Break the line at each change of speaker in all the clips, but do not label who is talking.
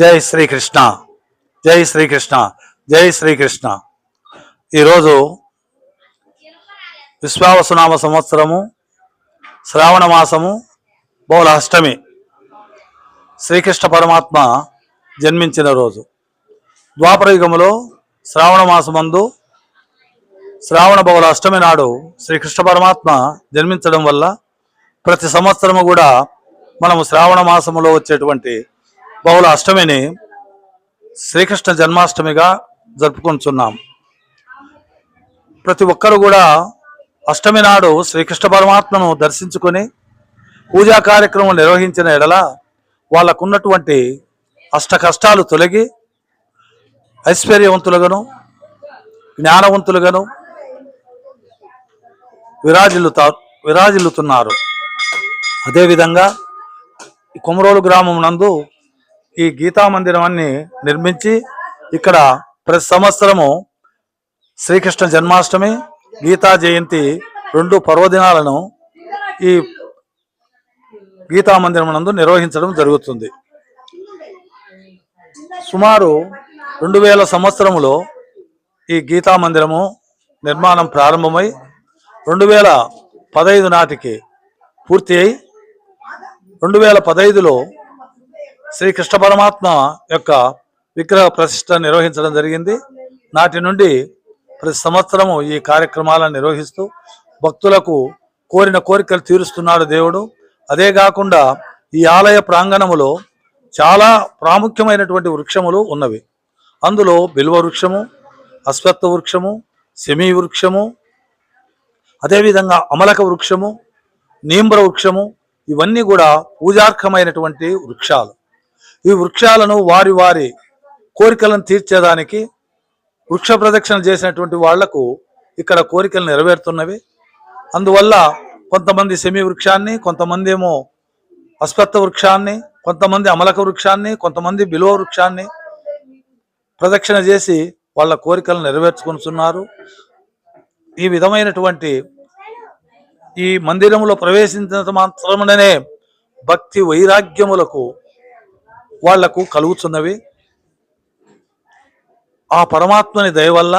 జై శ్రీకృష్ణ జై శ్రీకృష్ణ జై శ్రీకృష్ణ. ఈరోజు విశ్వావసునామ సంవత్సరము శ్రావణ మాసము బౌల అష్టమి. శ్రీకృష్ణ పరమాత్మ జన్మించిన రోజు. ద్వాపరయుగములో శ్రావణ మాసమందు శ్రావణ బౌల అష్టమి నాడు శ్రీకృష్ణ పరమాత్మ జన్మించడం వల్ల ప్రతి సంవత్సరము కూడా మనము శ్రావణ మాసములో వచ్చేటువంటి బహుళ అష్టమిని శ్రీకృష్ణ జన్మాష్టమిగా జరుపుకుంటున్నాం. ప్రతి ఒక్కరు కూడా అష్టమి నాడు శ్రీకృష్ణ పరమాత్మను దర్శించుకొని పూజా కార్యక్రమం నిర్వహించిన ఎడల వాళ్ళకున్నటువంటి అష్ట కష్టాలు తొలగి ఐశ్వర్యవంతులుగాను జ్ఞానవంతులుగాను విరాజిల్లుతా విరాజిల్లుతున్నారు. అదేవిధంగా ఈ గ్రామం నందు ఈ గీతా మందిరాన్ని నిర్మించి ఇక్కడ ప్రతి సంవత్సరము శ్రీకృష్ణ జన్మాష్టమి గీతా జయంతి రెండు పర్వదినాలను ఈ గీతా మందిరం నందు నిర్వహించడం జరుగుతుంది. సుమారు రెండు వేల సంవత్సరములో ఈ గీతా మందిరము నిర్మాణం ప్రారంభమై రెండు వేల పదహైదు నాటికి పూర్తి అయి రెండు వేల పదహైదులో శ్రీకృష్ణ పరమాత్మ యొక్క విగ్రహ ప్రతిష్ట నిర్వహించడం జరిగింది. నాటి నుండి ప్రతి సంవత్సరము ఈ కార్యక్రమాలను నిర్వహిస్తూ భక్తులకు కోరిన కోరికలు తీరుస్తున్నాడు దేవుడు. అదే కాకుండా ఈ ఆలయ ప్రాంగణములో చాలా ప్రాముఖ్యమైనటువంటి వృక్షములు ఉన్నవి. అందులో బిల్వ వృక్షము అశ్వత్థ వృక్షము సెమీ వృక్షము అదేవిధంగా అమలక వృక్షము నీంబ్ర వృక్షము ఇవన్నీ కూడా పూజార్హమైనటువంటి వృక్షాలు. ఈ వృక్షాలను వారి వారి కోరికలను తీర్చేదానికి వృక్ష ప్రదక్షిణ చేసినటువంటి వాళ్ళకు ఇక్కడ కోరికలు నెరవేరుతున్నవి. అందువల్ల కొంతమంది సెమీ వృక్షాన్ని కొంతమంది ఏమో అస్పత్త వృక్షాన్ని కొంతమంది అమలక వృక్షాన్ని కొంతమంది బిలువ వృక్షాన్ని ప్రదక్షిణ చేసి వాళ్ళ కోరికలు నెరవేర్చుకుంటున్నారు ఈ విధమైనటువంటి ఈ మందిరంలో ప్రవేశించినంత మాత్రముననే భక్తి వైరాగ్యములకు వాళ్ళకు కలుగుతున్నవి. ఆ పరమాత్మని దయ వల్ల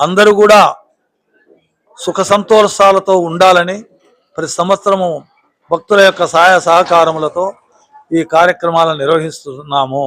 అందరూ కూడా సుఖ సంతోషాలతో ఉండాలని ప్రతి సంవత్సరము భక్తుల యొక్క సహాయ సహకారములతో ఈ కార్యక్రమాలను నిర్వహిస్తున్నాము.